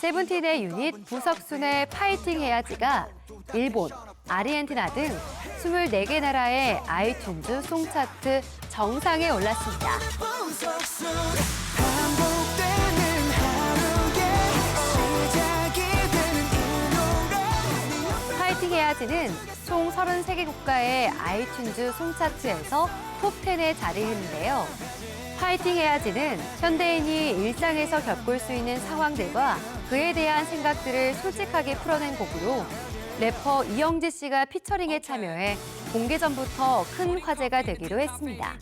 세븐틴의 유닛 부석순의 파이팅 해야지가 일본, 아르헨티나 등 24개 나라의 아이튠즈 송차트 정상에 올랐습니다. 파이팅 해야지는 총 33개 국가의 아이튠즈 송차트에서 톱10에 자리했는데요. 파이팅 해야지는 현대인이 일상에서 겪을 수 있는 상황들과 그에 대한 생각들을 솔직하게 풀어낸 곡으로 래퍼 이영지 씨가 피처링에 참여해 공개 전부터 큰 화제가 되기로 했습니다.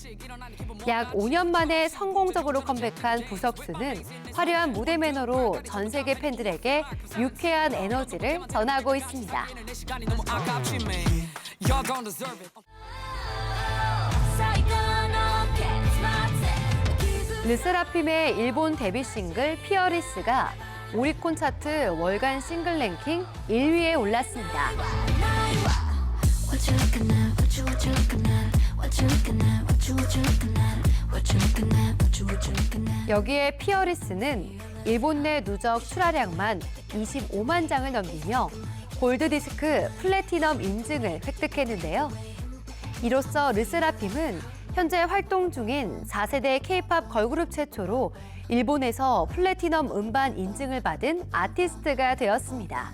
약 5년 만에 성공적으로 컴백한 부석수는 화려한 무대 매너로 전 세계 팬들에게 유쾌한 에너지를 전하고 있습니다. 르세라핌의 일본 데뷔 싱글 피어리스가 오리콘 차트 월간 싱글 랭킹 1위에 올랐습니다. 여기에 피어리스는 일본 내 누적 출하량만 25만 장을 넘기며 골드 디스크 플래티넘 인증을 획득했는데요. 이로써 르세라핌은 현재 활동 중인 4세대 K-팝 걸그룹 최초로 일본에서 플래티넘 음반 인증을 받은 아티스트가 되었습니다.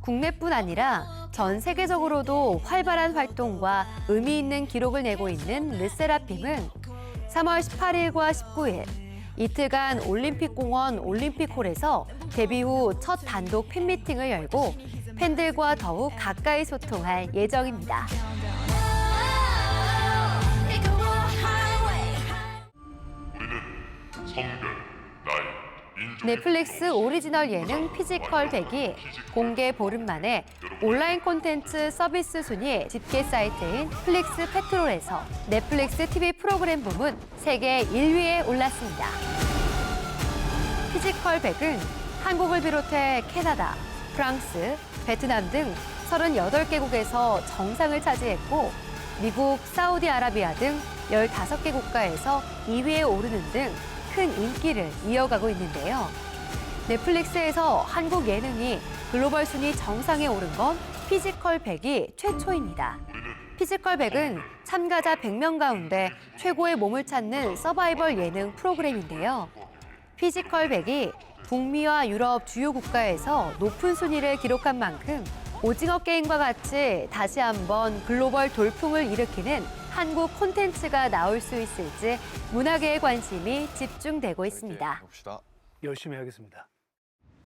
국내뿐 아니라 전 세계적으로도 활발한 활동과 의미 있는 기록을 내고 있는 르세라핌은 3월 18일과 19일 이틀간 올림픽공원 올림픽홀에서 데뷔 후 첫 단독 팬미팅을 열고 팬들과 더욱 가까이 소통할 예정입니다. 성별, 나이, 인종 넷플릭스 오리지널 예능 피지컬 100이 공개 보름 만에 온라인 콘텐츠 서비스 순위 집계 사이트인 플릭스 페트롤에서 넷플릭스 TV 프로그램 부문 세계 1위에 올랐습니다. 피지컬 100은 한국을 비롯해 캐나다, 프랑스, 베트남 등 38개국에서 정상을 차지했고 미국, 사우디아라비아 등 15개 국가에서 2위에 오르는 등 큰 인기를 이어가고 있는데요. 넷플릭스에서 한국 예능이 글로벌 순위 정상에 오른 건 피지컬 100이 최초입니다. 피지컬 100은 참가자 100명 가운데 최고의 몸을 찾는 서바이벌 예능 프로그램인데요. 피지컬 100이 북미와 유럽 주요 국가에서 높은 순위를 기록한 만큼 오징어 게임과 같이 다시 한번 글로벌 돌풍을 일으키는 한국 콘텐츠가 나올 수 있을지 문화계의 관심이 집중되고 있습니다. 봅시다. 열심히 하겠습니다.